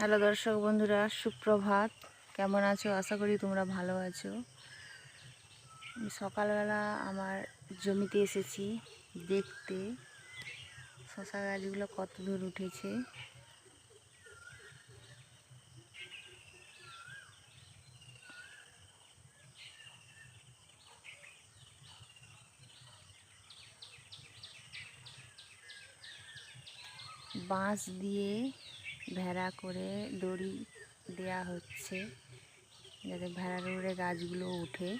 Hello দর্শক বন্ধুরা, সুপ্রভাত। কেমন আছো? আশা করি তোমরা ভালো আছো। সকালবেলা আমার জমিতে এসেছি দেখতে। শশা গাছগুলো কত দূর উঠেছে। বাঁশ দিয়ে ভেড়া করে দড়ি দেয়া হচ্ছে যাতে ভেড়ার উপরে গাছগুলো উঠে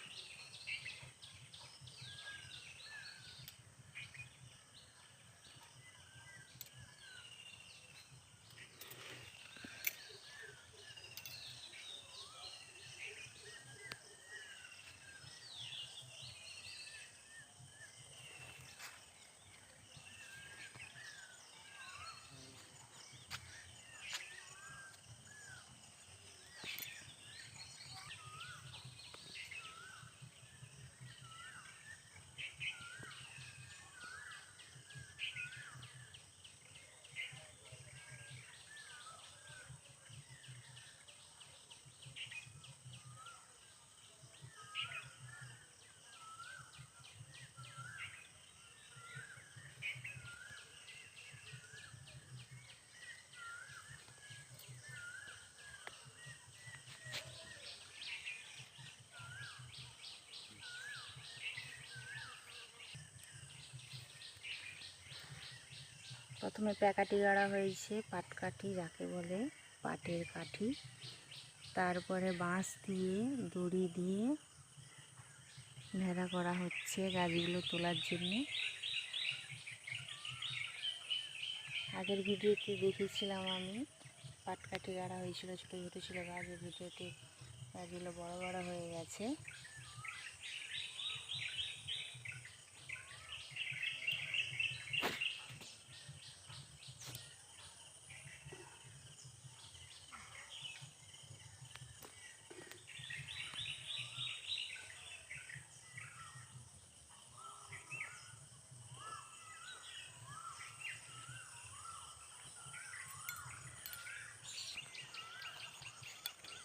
প্রথমে প্যাকাটি গাড়া হয়েছে, পাটকাঠি যাকে বলে পাটের কাঠি। তারপরে বাঁশ দিয়ে, দড়ি দিয়ে ভেড়া করা হচ্ছে গাছগুলো তোলার জন্য। আগের ভিডিওতে দেখেছিলাম আমি, পাটকাঠি গাড়া হয়েছিল, ছোটো ছোটো ছিল গাছের ভিডিওতে গাছগুলো বড় বড় হয়ে গেছে।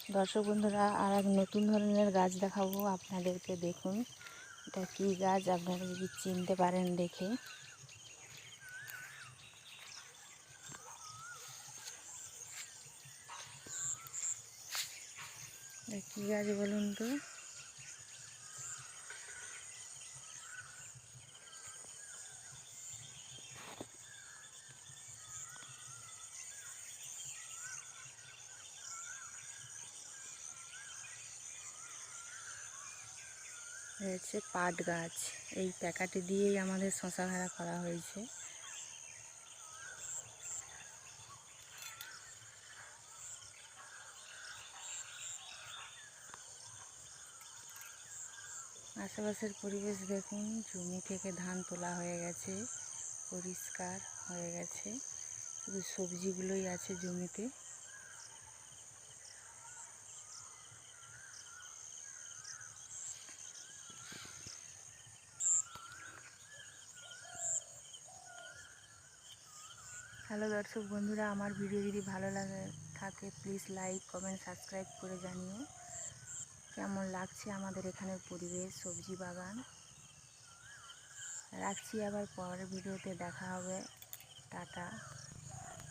দর্শক বন্ধুরা আর এক নতুন ধরনের গাছ দেখাবো আপনাদেরকে দেখুন। এটা কী গাছ? আপনারা যদি চিনতে পারেন দেখে। কী গাছ বলুন তো? হচ্ছে পাট গাছ। এই প্যাকাটি দিয়েই আমাদের শশা ভাড়া করা হয়েছে। আশেপাশের পরিবেশ দেখুন, জমি থেকে ধান তোলা হয়ে গেছে, পরিষ্কার হয়ে গেছে। শুধু সবজিগুলোই আছে জমিতে। হ্যালো দর্শক বন্ধুরা, আমার ভিডিও যদি ভালো লাগে, থাকে প্লিজ লাইক কমেন্ট সাবস্ক্রাইব করে জানিও। কেমন লাগছে আমাদের এখানের পরিবেশ, সবজি বাগান? রাখছি আবার পরের ভিডিওতে দেখা হবে। টাটা।